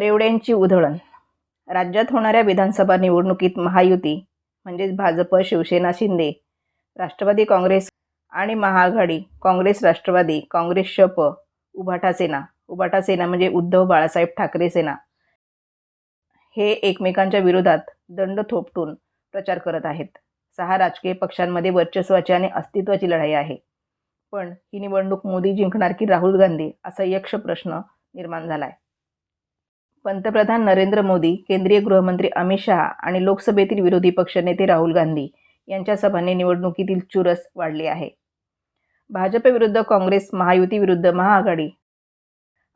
रेवड्यांची उधळण. राज्यात होणाऱ्या विधानसभा निवडणुकीत महायुती म्हणजेच भाजप शिवसेना शिंदे राष्ट्रवादी काँग्रेस आणि महाआघाडी काँग्रेस राष्ट्रवादी काँग्रेस शप उभाटा सेना उभाटा सेना म्हणजे उद्धव बाळासाहेब ठाकरे सेना हे एकमेकांच्या विरोधात दंड थोपटून प्रचार करत आहेत. सहा राजकीय पक्षांमध्ये वर्चस्वाची आणि अस्तित्वाची लढाई आहे. पण ही निवडणूक मोदी जिंकणार की राहुल गांधी असा यक्ष प्रश्न निर्माण झाला आहे पंतप्रधान नरेंद्र मोदी केंद्रीय गृहमंत्री अमित शहा आणि लोकसभेतील विरोधी पक्षनेते राहुल गांधी यांच्या सभांनी निवडणुकीतील चुरस वाढली आहे. भाजप विरुद्ध काँग्रेस महायुती विरुद्ध महाआघाडी.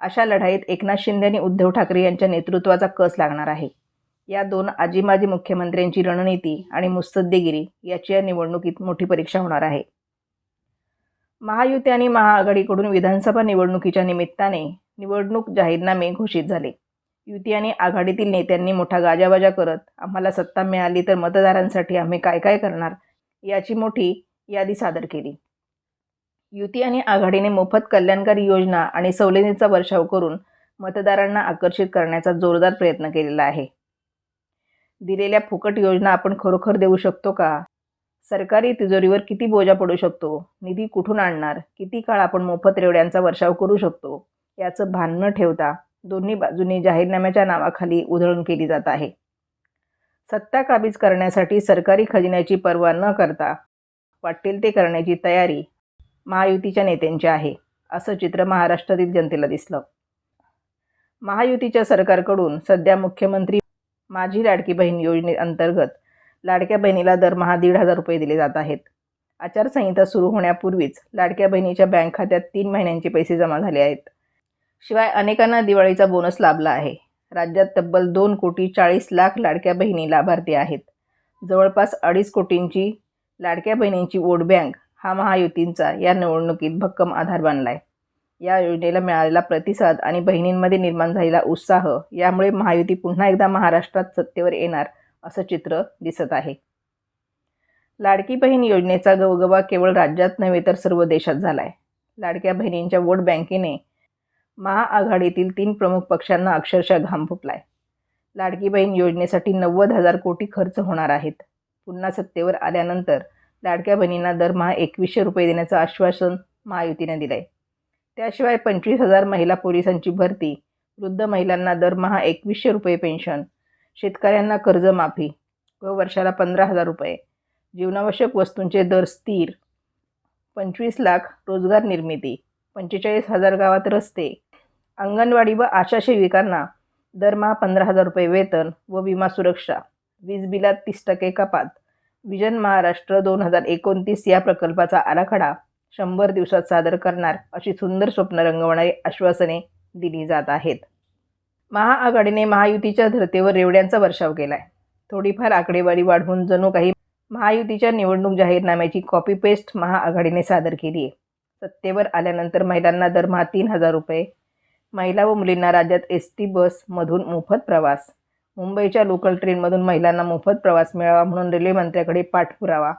अशा लढाईत एकनाथ शिंदे आणि उद्धव ठाकरे यांच्या नेतृत्वाचा कस लागणार आहे? या दोन आजी माजी मुख्यमंत्र्यांची रणनीती आणि मुत्सद्देगिरी याची या निवडणुकीत मोठी परीक्षा होणार आहे. महायुती आणि महाआघाडीकडून विधानसभा निवडणुकीच्या निमित्ताने निवडणूक जाहीरनामे घोषित झाले. युती आणि आघाडीतील नेत्यांनी मोठा गाजाबाजा करत आम्हाला सत्ता मिळाली तर मतदारांसाठी आम्ही काय काय करणार? याची मोठी यादी सादर केली. युती आणि आघाडीने मोफत कल्याणकारी योजना आणि सवलतींचा वर्षाव करून मतदारांना आकर्षित करण्याचा जोरदार प्रयत्न केलेला आहे. दिलेल्या फुकट योजना आपण खरोखर देऊ शकतो का? सरकारी तिजोरीवर किती बोजा पडू शकतो? निधी कुठून आणणार? किती काळ आपण मोफत रेवड्यांचा वर्षाव करू शकतो? याचं भान न ठेवता दोन्ही बाजूंनी जाहीरनाम्याच्या नावाखाली उधळून केली जात आहे. सत्ता काबीज करण्यासाठी सरकारी खजिन्याची पर्वा न करता वाटेल ते करण्याची तयारी महायुतीच्या नेत्यांची आहे असं चित्र महाराष्ट्रातील जनतेला दिसलं. महायुतीच्या सरकारकडून सध्या मुख्यमंत्री माझी लाडकी बहीण योजनेअंतर्गत लाडक्या बहिणीला दरमहा दीड हजार रुपये दिले जात आहेत. आचारसंहिता सुरू होण्यापूर्वीच लाडक्या बहिणीच्या बँक खात्यात तीन महिन्यांचे पैसे जमा झाले आहेत. शिवाय अनेकांना दिवाळीचा बोनस लाभला आहे. राज्यात तब्बल दोन कोटी चाळीस लाख लाडक्या बहिणी लाभार्थी आहेत. जवळपास अडीच कोटींची लाडक्या बहिणींची वोट बँक हा महायुतींचा या निवडणुकीत भक्कम आधार बनला आहे या योजनेला मिळालेला प्रतिसाद आणि बहिणींमध्ये निर्माण झालेला उत्साह यामुळे महायुती पुन्हा एकदा महाराष्ट्रात सत्तेवर येणार असं चित्र दिसत आहे. लाडकी बहीण योजनेचा गवगवा केवळ राज्यात नव्हे तर सर्व देशात झाला आहे लाडक्या बहिणींच्या वोट बँकेने महाआघाडीतील तीन प्रमुख पक्षांना अक्षरशः घाम फुटलाय. लाडकी बहीण योजनेसाठी नव्वद हजार कोटी खर्च होणार आहेत. पुन्हा सत्तेवर आल्यानंतर लाडक्या बहिणींना दरमहा एकवीसशे रुपये देण्याचं आश्वासन महायुतीने दिलं आहे त्याशिवाय पंचवीस हजार महिला पोलिसांची भरती वृद्ध महिलांना दरमहा एकवीसशे रुपये पेन्शन शेतकऱ्यांना कर्जमाफी व वर्षाला पंधरा हजार रुपये जीवनावश्यक वस्तूंचे दर स्थिर पंचवीस लाख रोजगार निर्मिती पंचेचाळीस हजार गावात रस्ते अंगणवाडी व आशा सेविकांना दरमहा पंधरा हजार रुपये वेतन व विमा सुरक्षा. वीज बिलात तीस टक्के कपात. विजन महाराष्ट्र दोन हजार एकोणतीस या प्रकल्पाचा आराखडा शंभर दिवसात सादर करणार अशी सुंदर स्वप्न रंगवणारी आश्वासने दिली जात आहेत. महाआघाडीने महायुतीच्या धर्तेवर रेवड्यांचा वर्षाव केला आहे थोडीफार आकडेवारी वाढवून जणू काही महायुतीच्या निवडणूक जाहीरनाम्याची कॉपी पेस्ट महाआघाडीने सादर केली आहे सत्तेवर आल्यानंतर महिलांना दरमहा तीन हजार रुपये महिला व मुलींना राज्यात एस टी बसमधून मोफत प्रवास. मुंबईच्या लोकल ट्रेनमधून महिलांना मोफत प्रवास मिळावा म्हणून रेल्वे मंत्र्याकडे पाठपुरावा.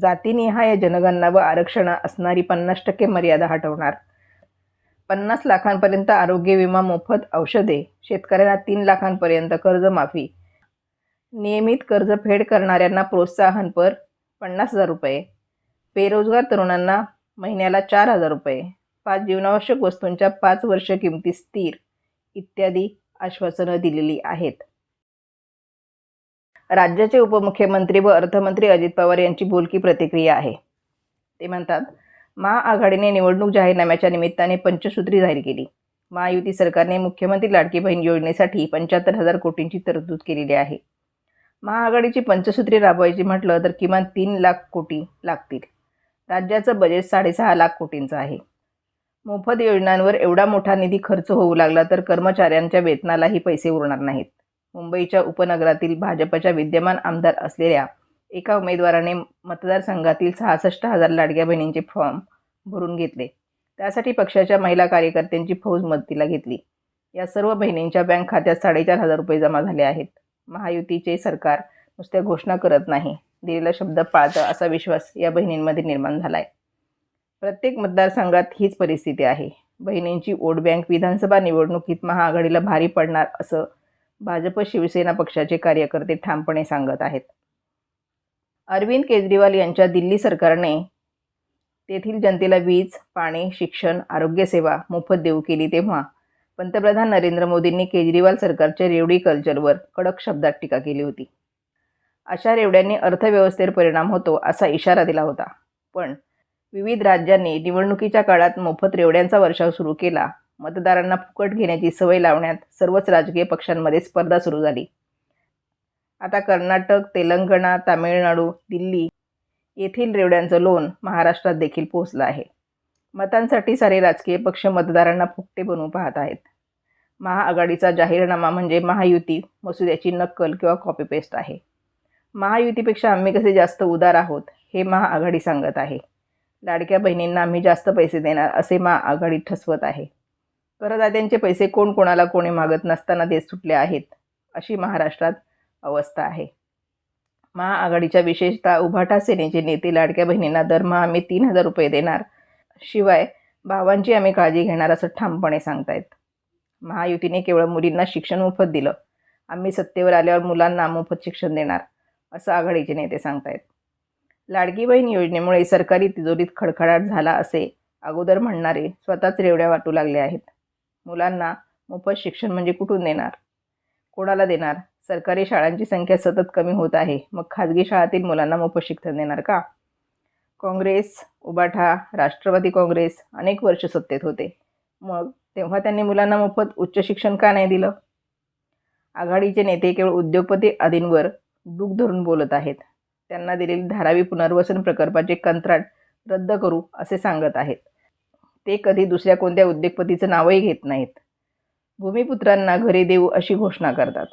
जातीनिहाय जनगणना व आरक्षण असणारी पन्नास टक्के मर्यादा हटवणार. पन्नास लाखांपर्यंत आरोग्य विमा मोफत औषधे. शेतकऱ्यांना तीन लाखांपर्यंत कर्जमाफी. नियमित कर्ज फेड करणाऱ्यांना प्रोत्साहनपर पन्नास हजार रुपये. बेरोजगार तरुणांना महिन्याला चार हजार रुपये. पाच जीवनावश्यक वस्तूंच्या पाच वर्ष किमती स्थिर इत्यादी आश्वासनं दिलेली आहेत. राज्याचे उपमुख्यमंत्री व अर्थमंत्री अजित पवार यांची बोलकी प्रतिक्रिया आहे. ते म्हणतात महाआघाडीने निवडणूक जाहीरनाम्याच्या निमित्ताने पंचसूत्री जाहीर केली. महायुती सरकारने मुख्यमंत्री लाडकी बहीण योजनेसाठी पंच्याहत्तर हजार कोटींची तरतूद केलेली आहे. महाआघाडीची पंचसूत्री राबवायची म्हटलं तर किमान तीन लाख कोटी लागतील. राज्याचं बजेट साडेसहा लाख कोटींचं आहे. मोफत योजनांवर एवढा मोठा निधी खर्च होऊ लागला तर कर्मचाऱ्यांच्या वेतनालाही पैसे उरणार नाहीत. मुंबईच्या उपनगरातील भाजपच्या विद्यमान आमदार असलेल्या एका उमेदवाराने मतदारसंघातील सहासष्ट हजार लाडक्या बहिणींचे फॉर्म भरून घेतले. त्यासाठी पक्षाच्या महिला कार्यकर्त्यांची फौज मदतीला घेतली. या सर्व बहिणींच्या बँक खात्यात साडेचार हजार रुपये जमा झाले आहेत. महायुतीचे सरकार नुसत्या घोषणा करत नाही. दिलेला शब्द पाळतं असा विश्वास या बहिणींमध्ये निर्माण झाला आहे प्रत्येक मतदारसंघात हीच परिस्थिती आहे. बहिणींची वोट बँक विधानसभा निवडणुकीत महाआघाडीला भारी पडणार असं भाजप शिवसेना पक्षाचे कार्यकर्ते ठामपणे सांगत आहेत. अरविंद केजरीवाल यांच्या दिल्ली सरकारने तेथील जनतेला वीज पाणी शिक्षण आरोग्यसेवा मोफत देऊ केली तेव्हा पंतप्रधान नरेंद्र मोदींनी केजरीवाल सरकारच्या रेवडी कल्चरवर कडक शब्दात टीका केली होती. अशा रेवड्यांनी अर्थव्यवस्थेवर परिणाम होतो असा इशारा दिला होता. पण विविध राज्यांनी निवडणुकीच्या काळात मोफत रेवड्यांचा वर्षाव सुरू केला. मतदारांना फुकट घेण्याची सवय लावण्यात सर्वच राजकीय पक्षांमध्ये स्पर्धा सुरू झाली. आता कर्नाटक तेलंगणा तामिळनाडू दिल्ली येथील रेवड्यांचं लोन महाराष्ट्रात देखील पोहोचलं आहे. मतांसाठी सारे राजकीय पक्ष मतदारांना फुकटे बनवू पाहत आहेत. महाआघाडीचा जाहीरनामा म्हणजे महायुती मसुद्याची नक्कल किंवा कॉपी पेस्ट आहे. महायुतीपेक्षा आम्ही कसे जास्त उदार आहोत हे महाआघाडी सांगत आहे. लाडक्या बहिणींना आम्ही जास्त पैसे देणार असे महाआघाडी ठसवत आहे. करदात्यांचे पैसे कोण कोणाला कोणी मागत नसताना देत सुटले आहेत अशी महाराष्ट्रात अवस्था आहे. महाआघाडीच्या विशेषतः उभाटा सेनेचे नेते लाडक्या बहिणींना दरमहा आम्ही तीन हजार रुपये देणार शिवाय भावांची आम्ही काळजी घेणार असं ठामपणे सांगतायत. महायुतीने केवळ मुलींना शिक्षण मोफत दिलं आम्ही सत्तेवर आल्यावर मुलांना मोफत शिक्षण देणार असं आघाडीचे नेते सांगतायत. लाडकी बहीण योजनेमुळे सरकारी तिजोरीत खडखडाट झाला असे अगोदर म्हणणारे स्वतःच रेवड्या वाटू लागले आहेत. मुलांना मोफत शिक्षण म्हणजे कुठून देणार? कोणाला देणार? सरकारी शाळांची संख्या सतत कमी होत आहे. मग खाजगी शाळातील मुलांना मोफत शिक्षण देणार का? काँग्रेस उबाठा राष्ट्रवादी काँग्रेस अनेक वर्ष सत्तेत होते. मग तेव्हा त्यांनी मुलांना मोफत उच्च शिक्षण का नाही दिलं? आघाडीचे नेते केवळ उद्योगपती आदींवर डूक धरून बोलत आहेत. त्यांना दिलेली धारावी पुनर्वसन प्रकल्पाचे कंत्राट रद्द करू असे सांगत आहेत. ते कधी दुसऱ्या कोणत्या उद्योगपतीचं नावही घेत नाहीत. भूमिपुत्रांना घरे देऊ अशी घोषणा करतात.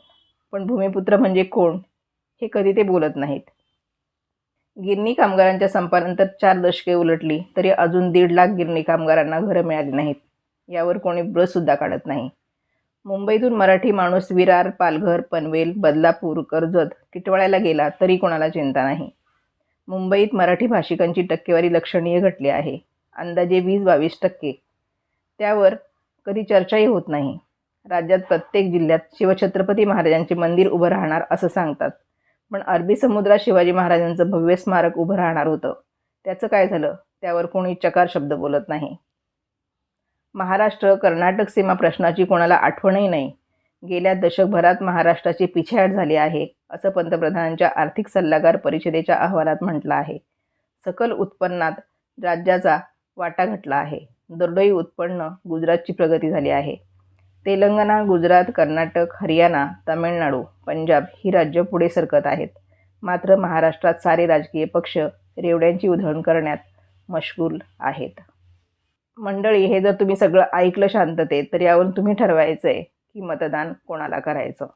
पण भूमिपुत्र म्हणजे कोण? हे कधी ते बोलत नाहीत. गिरणी कामगारांच्या संपानंतर चार दशके उलटली तरी अजून दीड लाख गिरणी कामगारांना घरं मिळाली नाहीत. यावर कोणी ब्रशसुद्धा काढत नाही. मुंबईतून मराठी माणूस विरार पालघर पनवेल बदलापूर कर्जत टिटवाळ्याला गेला तरी कोणाला चिंता नाही. मुंबईत मराठी भाषिकांची टक्केवारी लक्षणीय घटली आहे. अंदाजे वीस बावीस टक्के. त्यावर कधी चर्चाही होत नाही. राज्यात प्रत्येक जिल्ह्यात शिवछत्रपती महाराजांचे मंदिर उभं राहणार असं सांगतात. पण अरबी समुद्रात शिवाजी महाराजांचं भव्य स्मारक उभं राहणार होतं. त्याचं काय झालं? त्यावर कोणी चकार शब्द बोलत नाही. महाराष्ट्र कर्नाटक सीमा प्रश्नाची कोणाला आठवणही नाही. गेल्या दशकभरात महाराष्ट्राची पिछेहाट झाली आहे असं पंतप्रधानांच्या आर्थिक सल्लागार परिषदेच्या अहवालात म्हटलं आहे. सकल उत्पन्नात राज्याचा वाटा घटला आहे. दरडोई उत्पन्न गुजरातची प्रगती झाली आहे. तेलंगणा गुजरात कर्नाटक हरियाणा तामिळनाडू पंजाब ही राज्य पुढे सरकत आहेत. मात्र महाराष्ट्रात सारे राजकीय पक्ष रेवड्यांची उधळण करण्यात मशगूल आहेत. मंडळी हे जर तुम्ही सगळं ऐकलं शांततेत तर यावरून तुम्ही ठरवायचं आहे की मतदान कोणाला करायचं?